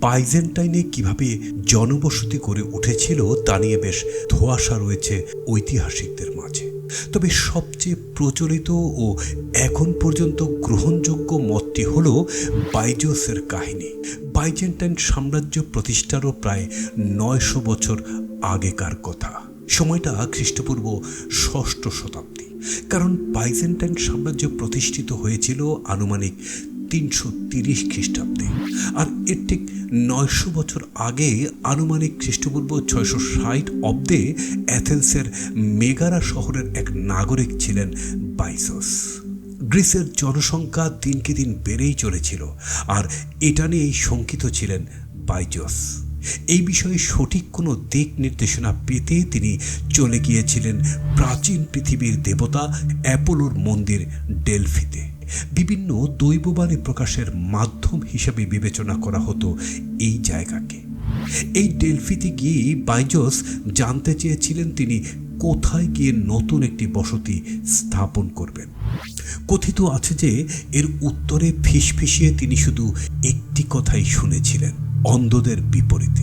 বাইজেন্টাইনে কীভাবে জনবসতি করে উঠেছিল তা নিয়ে বেশ ধোঁয়াশা রয়েছে ঐতিহাসিকদের মাঝে। তবে সবচেয়ে প্রচলিত ও এখন পর্যন্ত গ্রহণযোগ্য মতটি হল বাইজোসের কাহিনী। বাইজেন্টাইন সাম্রাজ্য প্রতিষ্ঠারও প্রায় নয়শো বছর আগেকার কথা। সময়টা খ্রিস্টপূর্ব ষষ্ঠ শতাব্দী। কারণ বাইজেন্টাইন সাম্রাজ্য প্রতিষ্ঠিত হয়েছিল আনুমানিক তিনশো তিরিশ খ্রিস্টাব্দে। আর এর ঠিক নয়শো বছর আগে আনুমানিক খ্রিস্টপূর্ব ছয়শো ষাট অব্দে অ্যাথেন্সের মেগারা শহরের এক নাগরিক ছিলেন বাইসস। গ্রিসের জনসংখ্যা দিনকে দিন বেড়েই চলেছিল, আর এটা নিয়েই শঙ্কিত ছিলেন বাইজস। এই বিষয়ে সঠিক কোনো দিক নির্দেশনা পেতে তিনি চলে গিয়েছিলেন প্রাচীন পৃথিবীর দেবতা অ্যাপোলোর মন্দির ডেলফিতে। বিভিন্ন দৈববাণী প্রকাশের মাধ্যম হিসেবে বিবেচনা করা হতো এই জায়গাকে। এই ডেলফিতে গিয়ে বাইজস জানতে চেয়েছিলেন তিনি কোথায় গিয়ে নতুন একটি বসতি স্থাপন করবেন। কথিত আছে যে এর উত্তরে ফিসফিসিয়ে তিনি শুধু একটি কথাই শুনেছিলেন, অন্ধদের বিপরীতে।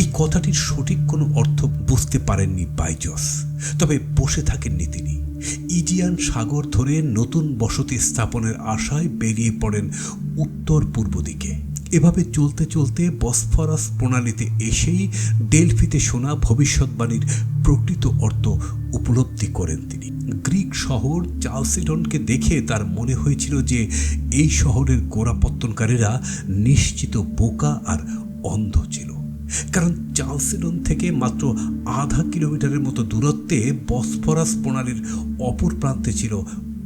এই কথাটির সঠিক কোনো অর্থ বুঝতে পারেননি বাইজস, তবে বসে থাকেননি তিনি। ইজিয়ান সাগর ধরে নতুন বসতি স্থাপনের আশায় বেরিয়ে পড়েন উত্তর পূর্ব দিকে। এভাবে চলতে চলতে বসফরাস প্রণালীতে এসেই ডেলফিতে শোনা ভবিষ্যৎবাণীর প্রকৃত অর্থ উপলব্ধি করেন তিনি। গ্রিক শহর চালসিডনকে দেখে তার মনে হয়েছিল যে এই শহরের গোড়াপত্তনকারীরা নিশ্চিত বোকা আর অন্ধ ছিল। কারণ চালসিডন থেকে মাত্র আধা কিলোমিটারের মতো দূরত্বে বসফরাস প্রণালীর অপর প্রান্তে ছিল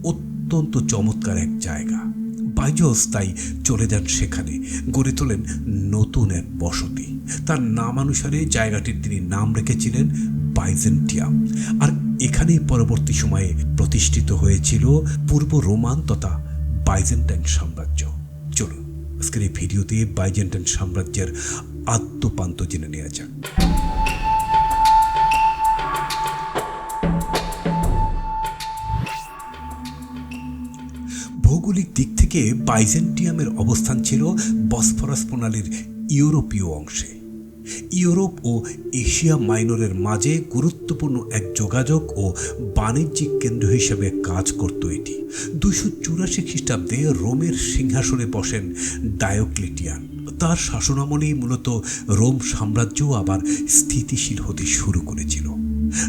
অত্যন্ত চমৎকার এক জায়গা। বাইজস তাই চলে যান সেখানে, গড়ে তোলেন নতুন এক বসতি। তার নামানুসারে জায়গাটির তিনি নাম রেখেছিলেন বাইজেন্টিয়াম। আর এখানেই পরবর্তী সময়ে প্রতিষ্ঠিত হয়েছিল পূর্ব রোমান তথা বাইজেন্টাইন সাম্রাজ্য। চলুন, আজকের এই ভিডিওতে বাইজেন্টাইন সাম্রাজ্যের আত্মপান্ত জেনে নেওয়া যাক। ভৌগোলিক দিক থেকে বাইজেন্টিয়ামের অবস্থান ছিল বসফরাস প্রণালীর ইউরোপীয় অংশে। ইউরোপ ও এশিয়া মাইনরের মাঝে গুরুত্বপূর্ণ এক যোগাযোগ ও বাণিজ্যিক কেন্দ্র হিসেবে কাজ করত এটি। দুশো চুরাশি খ্রিস্টাব্দে রোমের সিংহাসনে বসেন ডায়োক্লিটিয়ান। তার শাসনামলেই মূলত রোম সাম্রাজ্য আবার স্থিতিশীল হতে শুরু করেছিল।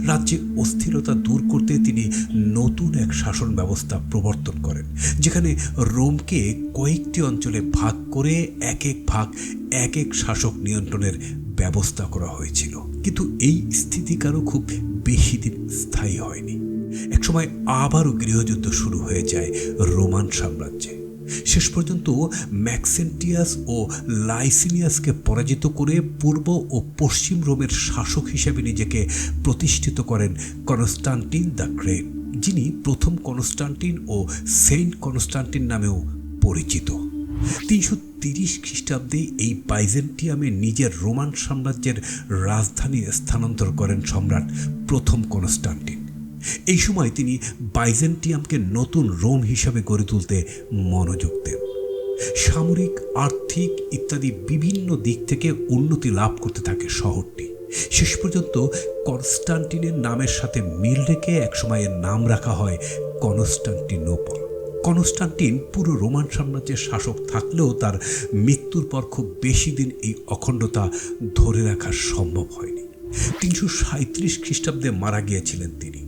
রাজ্যে অস্থিরতা দূর করতে তিনি নতুন এক শাসন ব্যবস্থা প্রবর্তন করেন, যেখানে রোমকে কয়েকটি অঞ্চলে ভাগ করে এক এক ভাগ, এক এক শাসক নিয়ন্ত্রণের ব্যবস্থা করা হয়েছিল। কিন্তু এই স্থিতিকারও খুব বেশি দিন স্থায়ী হয়নি। একসময় আবারও গৃহযুদ্ধ শুরু হয়ে যায় রোমান সাম্রাজ্যে। শেষ পর্যন্ত ম্যাক্সেন্টিয়াস ও লাইসিনিয়াসকে পরাজিত করে পূর্ব ও পশ্চিম রোমের শাসক হিসেবে নিজেকে প্রতিষ্ঠিত করেন কনস্টান্টিন দ্য গ্রেট, যিনি প্রথম কনস্টান্টিন ও সেন্ট কনস্টান্টিন নামেও পরিচিত। তিনশো তিরিশ খ্রিস্টাব্দে এই বাইজেন্টিয়ামে নিজের রোমান সাম্রাজ্যের রাজধানী স্থানান্তর করেন সম্রাট প্রথম কনস্টান্টিন। এই সময় তিনি বাইজেন্টিয়ামকে নতুন রোম হিসাবে গড়ে তুলতে মনোযোগ দেন। সামরিক, আর্থিক ইত্যাদি বিভিন্ন দিক থেকে উন্নতি লাভ করতে থাকে শহরটি। শেষ পর্যন্ত কনস্টান্টিনের নামের সাথে মিল রেখে একসময় এর নাম রাখা হয় কনস্টান্টিনোপল। কনস্টান্টিন পুরো রোমান সাম্রাজ্যের শাসক থাকলেও তার মৃত্যুর পর খুব বেশি দিন এই অখণ্ডতা ধরে রাখা সম্ভব হয়নি। তিনশো সাঁত্রিশ খ্রিস্টাব্দে মারা গিয়েছিলেন তিনি।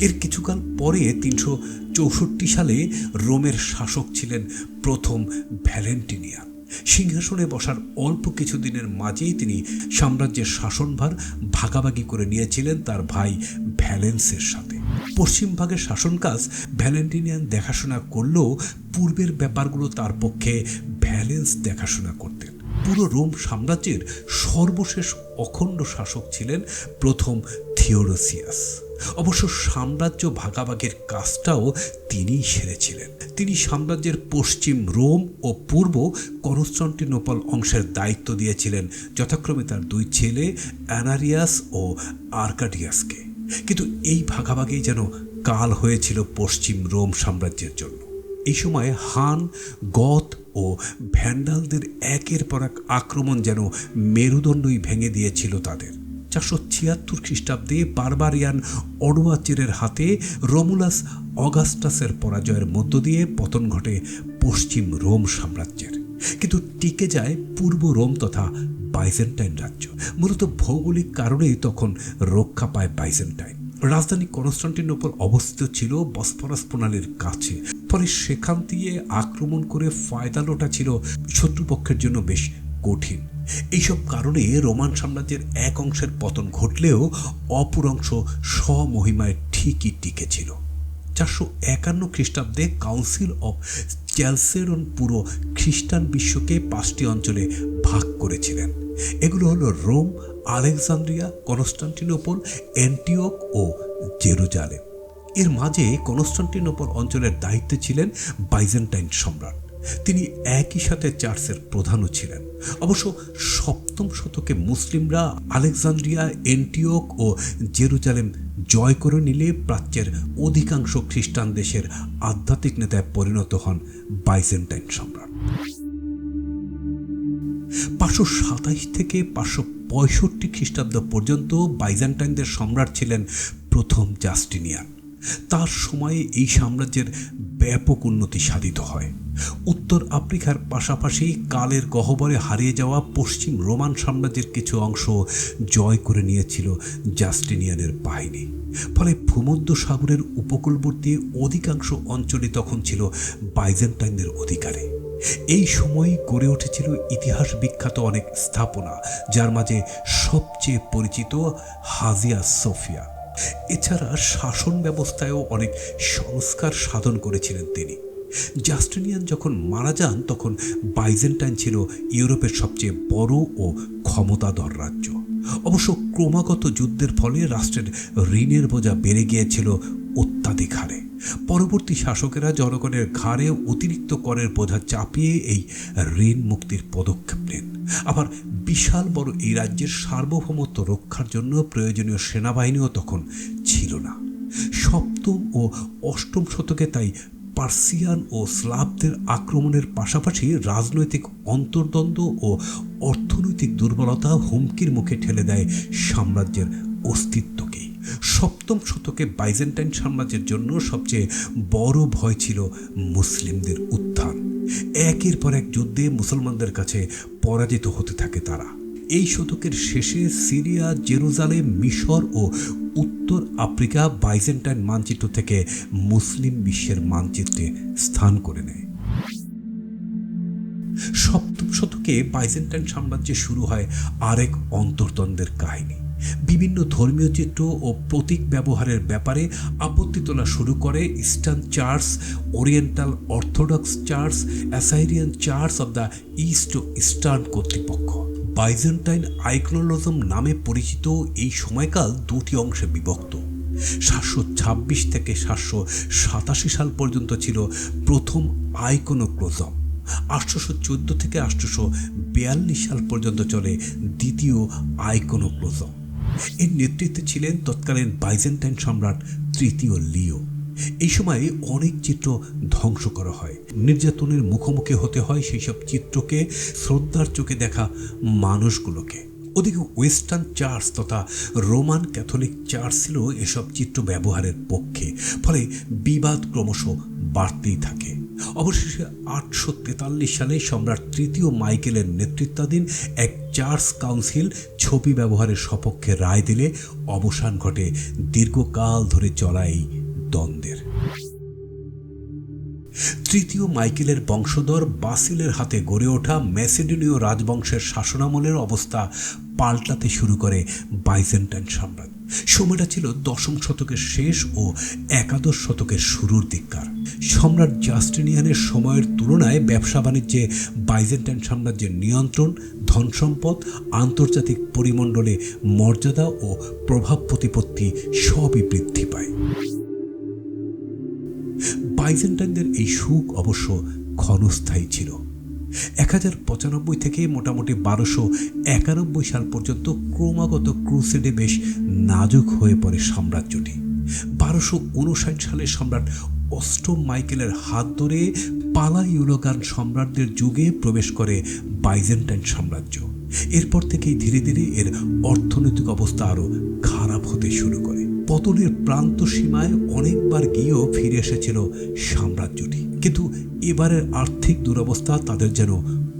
এর কিছুকাল পরে তিনশো চৌষট্টি সালে রোমের শাসক ছিলেন প্রথম ভ্যালেন্টিনিয়ান সিংহাসনে বসার অল্প কিছুদিনের মাঝেই তিনি সাম্রাজ্যের শাসনভার ভাগাভাগি করে নিয়েছিলেন তার ভাই ভ্যালেন্সের সাথে। পশ্চিম ভাগের শাসন কাজ ভ্যালেন্টিনিয়ান দেখাশোনা করলেও পূর্বের ব্যাপারগুলো তার পক্ষে ভ্যালেন্স দেখাশোনা করতেন। পুরো রোম সাম্রাজ্যের সর্বশেষ অখণ্ড শাসক ছিলেন প্রথম থিওরোসিয়াস। অবশ্য সাম্রাজ্য ভাগাভাগের কাজটাও তিনিই সেরেছিলেন। তিনি সাম্রাজ্যের পশ্চিম রোম ও পূর্ব কনস্টান্টিনোপল অংশের দায়িত্ব দিয়েছিলেন, যথাক্রমে তার দুই ছেলে, অ্যানারিয়াস ও আর্কাডিয়াসকে। কিন্তু এই ভাগাভাগি যেন কাল হয়েছিল পশ্চিম রোম সাম্রাজ্যের জন্য। এই সময় হান গথ ও ভ্যান্ডালদের একের পর এক আক্রমণ যেন মেরুদণ্ডই ভেঙে দিয়েছিল তাদের। চারশো ছিয়াত্তর খ্রিস্টাব্দে বারবারিয়ান অডোয়াচেরের হাতে রোমুলাস অগাস্টাসের পরাজয়ের মধ্য দিয়ে পতন ঘটে পশ্চিম রোম সাম্রাজ্যের। কিন্তু টিকে যায় পূর্ব রোম তথা বাইজেন্টাইন রাজ্য। মূলত ভৌগোলিক কারণেই তখন রক্ষা পায় বাইজেন্টাইন। রাজধানী কনস্টান্টিনোপল অবস্থিত ছিল বসফরাস প্রণালীর কাছে। ফলে সেখান দিয়ে আক্রমণ করে ফায়দা লোটা ছিল শত্রুপক্ষের জন্য বেশ কঠিন। এইসব কারণে রোমান সাম্রাজ্যের এক অংশের পতন ঘটলেও অপর অংশ স্বমহিমায় ঠিকই টিকেছিল চারশো একান্ন খ্রিস্টাব্দে কাউন্সিল অফ চ্যালসেরন পুরো খ্রিস্টান বিশ্বকে পাঁচটি অঞ্চলে ভাগ করেছিলেন। এগুলো হলো রোম, আলেকজান্দ্রিয়া, কনস্টান্টিনোপল, অ্যান্টিওক ও জেরুজালেম। এর মাঝে কনস্টান্টিনোপল অঞ্চলের দায়িত্বে ছিলেন বাইজেন্টাইন সম্রাট। তিনি একই সাথে চার্চের প্রধানও ছিলেন। অবশ্য সপ্তম শতকে মুসলিমরা আলেকজান্দ্রিয়া, এন্টিওক ও জেরুজালেম জয় করে নিলে প্রাচ্যের অধিকাংশ খ্রিস্টান দেশের আধ্যাত্মিক নেতায় পরিণত হন বাইজেন্টাইন সম্রাট। পাঁচশো সাতাইশ থেকে পাঁচশো পঁয়ষট্টি খ্রিস্টাব্দ পর্যন্ত বাইজেন্টাইনদের সম্রাট ছিলেন প্রথম জাস্টিনিয়ান। তার সময়ে এই সাম্রাজ্যের ব্যাপক উন্নতি সাধিত হয়। উত্তর আফ্রিকার পাশাপাশি কালের গহ্বরে হারিয়ে যাওয়া পশ্চিম রোমান সাম্রাজ্যের কিছু অংশ জয় করে নিয়েছিল জাস্টিনিয়ানের বাহিনী। ফলে ভূমধ্য সাগরের উপকূলবর্তী অধিকাংশ অঞ্চলই তখন ছিল বাইজেন্টাইনদের অধিকারে। এই সময়ই গড়ে উঠেছিল ইতিহাস বিখ্যাত অনেক স্থাপনা, যার মাঝে সবচেয়ে পরিচিত হাজিয়া সোফিয়া। এছাড়া শাসন ব্যবস্থায়ও অনেক সংস্কার সাধন করেছিলেন তিনি। জাস্টিনিয়ান যখন মারা যান, তখন বাইজেন্টাইন ছিল ইউরোপের সবচেয়ে বড় ও ক্ষমতাধর রাজ্য। অবশ্য ক্রমাগত যুদ্ধের ফলে রাষ্ট্রের ঋণের বোঝা বেড়ে গিয়েছিল অত্যাধিক হারে। পরবর্তী শাসকেরা জনগণের ঘাড়ে অতিরিক্ত করের বোঝা চাপিয়ে এই ঋণ মুক্তির পদক্ষেপ নেন। আবার বিশাল বড় এই রাজ্যের সার্বভৌমত্ব রক্ষার জন্য প্রয়োজনীয় সেনাবাহিনীও তখন ছিল না। সপ্তম ও অষ্টম শতকে তাই পার্সিয়ান ও স্লাবদের আক্রমণের পাশাপাশি রাজনৈতিক অন্তর্দ্বন্দ্ব ও অর্থনৈতিক দুর্বলতা হুমকির মুখে ঠেলে দেয় সাম্রাজ্যের অস্তিত্বকেই। সপ্তম শতকে বাইজেন্টাইন সাম্রাজ্যের জন্য সবচেয়ে বড় ভয় ছিল মুসলিমদের উত্থান। একের পর এক যুদ্ধে মুসলমানদের কাছে পরাজিত হতে থাকে তারা। এই শতকের শেষে সিরিয়া, জেরুজালেম, মিশর ও উত্তর আফ্রিকা বাইজেন্টাইন মানচিত্র থেকে মুসলিম বিশ্বের মানচিত্রে স্থান করে নেয়। সপ্তম শতকে বাইজেন্টাইন সাম্রাজ্যে শুরু হয় আরেক অন্তর্দ্বন্দ্বের কাহিনী। বিভিন্ন ধর্মীয় চিত্র ও প্রতীক ব্যবহারের ব্যাপারে আপত্তি তোলা শুরু করে eastern church, oriental orthodox church, Assyrian church of the east O eastern কর্তৃপক্ষ। বাইজেন্টাইন আইকনোলজম নামে পরিচিত এই সময়কাল দুটি অংশে বিভক্ত। সাতশো ছাব্বিশ থেকে সাতশো সাতাশি সাল পর্যন্ত ছিল প্রথম আইকোনোক্লোজম আটশোশো চোদ্দ থেকে আটশোশো বিয়াল্লিশ সাল পর্যন্ত চলে দ্বিতীয় আইকোনোক্লোজম এর নেতৃত্বে ছিলেন তৎকালীন বাইজেন্টাইন সম্রাট তৃতীয় লিও। এই সময়ে অনেক চিত্র ধ্বংস করা হয়। নির্যাতনের মুখোমুখি হতে হয় সেই সব চিত্রকে, শ্রদ্ধার চোখে দেখা মানুষগুলোকে। ওদিকে ওয়েস্টার্ন চার্চ তথা রোমান ক্যাথলিক চার্চ ছিল এসব চিত্র ব্যবহারের পক্ষে, ফলে বিবাদ ক্রমশ বাড়তেই থাকে। অবশেষে আটশো তেতাল্লিশ সালে সম্রাট তৃতীয় মাইকেলের নেতৃত্বাধীন এক চার্চ কাউন্সিল ছবি ব্যবহারের সপক্ষে রায় দিলে অবসান ঘটে দীর্ঘকাল ধরে চলা এই দ্বন্দ্বের। তৃতীয় মাইকেলের বংশধর বাসিলের হাতে গড়ে ওঠা ম্যাসেডোনীয় রাজবংশের শাসনামলের অবস্থা পাল্টাতে শুরু করে বাইজেন্টাইন সাম্রাজ্য। সময়টা ছিল দশম শতকের শেষ ও একাদশ শতকের শুরুর দিককার। সম্রাট জাস্টিনিয়ানের সময়ের তুলনায় ব্যবসা বাণিজ্যে বাইজেন্টাইন সাম্রাজ্যের নিয়ন্ত্রণ ধন সম্পদ আন্তর্জাতিক পরিমণ্ডলে মর্যাদা ও প্রভাব প্রতিপত্তি সবই বৃদ্ধি পায়। বাইজেন্টাইনদের এই সুখ অবশ্য ক্ষণস্থায়ী ছিল। এক হাজার পঁচানব্বই থেকে মোটামুটি বারোশো একানব্বই সাল পর্যন্ত ক্রমাগত ক্রুসেডে বেশ নাজুক হয়ে পড়ে সাম্রাজ্যটি। বারোশো উনষাট সালে সম্রাট অষ্টম মাইকেলের হাত ধরে পালা ইউরোগান সম্রাটদের যুগে প্রবেশ করে বাইজেন্টাইন সাম্রাজ্য। এরপর থেকেই ধীরে ধীরে এর অর্থনৈতিক অবস্থা আরও খারাপ হতে শুরু করে। পতনের প্রান্ত সীমায় অনেকবার গিয়েও ফিরে এসেছিল সাম্রাজ্যটি। কিন্তু এবারের আর্থিক দুরবস্থা তাদের যেন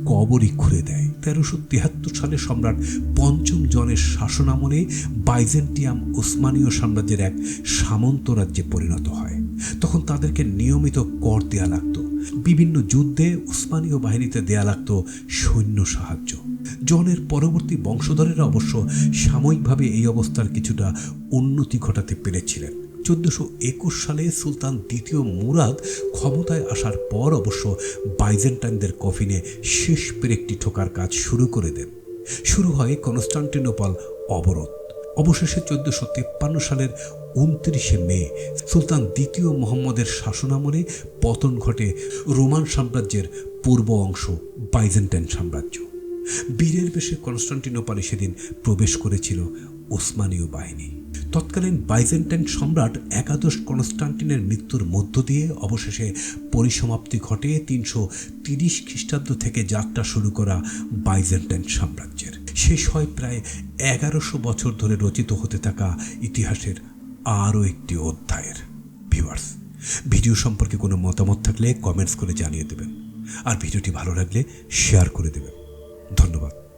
কবরই খুঁড়ে দেয়। তেরোশো তিয়াত্তর সালে সম্রাট পঞ্চম জনের শাসনামলে বাইজেন্টিয়াম ওসমানীয় সাম্রাজ্যের এক সামন্ত রাজ্যে পরিণত হয়। তখন তাদেরকে নিয়মিত কর দেওয়া লাগতো। বিভিন্ন যুদ্ধে উসমানীয় বাহিনীতে দেয়া লাগতো সৈন্য সাহায্য। জনের পরবর্তী বংশধরেরা অবশ্য সাময়িকভাবে এই অবস্থার কিছুটা উন্নতি ঘটাতে পেরেছিলেন। চোদ্দশো একুশ সালে সুলতান দ্বিতীয় মুরাদ ক্ষমতায় আসার পর অবশ্য বাইজেন্টাইনদের কফিনে শেষ পেরেকটি ঠোকার কাজ শুরু করে দেন। শুরু হয় কনস্টান্টিনোপল অবরোধ। অবশেষে চোদ্দশো তেপ্পান্ন সালের উনত্রিশে মে, সুলতান দ্বিতীয় মোহাম্মদের শাসনামলে পতন ঘটে রোমান সাম্রাজ্যের পূর্ব অংশ, বাইজেন্টাইন সাম্রাজ্য। বীরের বেশে কনস্টান্টিনোপালে সেদিন প্রবেশ করেছিল ওসমানীয় বাহিনী। তৎকালীন বাইজেন্টাইন সম্রাট একাদশ কনস্টান্টিনের মৃত্যুর মধ্য দিয়ে অবশেষে পরিসমাপ্তি ঘটে তিনশো তিরিশ খ্রিস্টাব্দ থেকে যাত্রা শুরু করা বাইজেন্টাইন সাম্রাজ্যের। শেষ হয় প্রায় এগারোশো বছর ধরে রচিত হতে থাকা ইতিহাসের আরও একটি অধ্যায়ের ভিউয়ার্স ভিডিও সম্পর্কে কোনো মতামত থাকলে কমেন্টস করে জানিয়ে দেবেন। আর ভিডিওটি ভালো লাগলে শেয়ার করে দেবেন। ধন্যবাদ।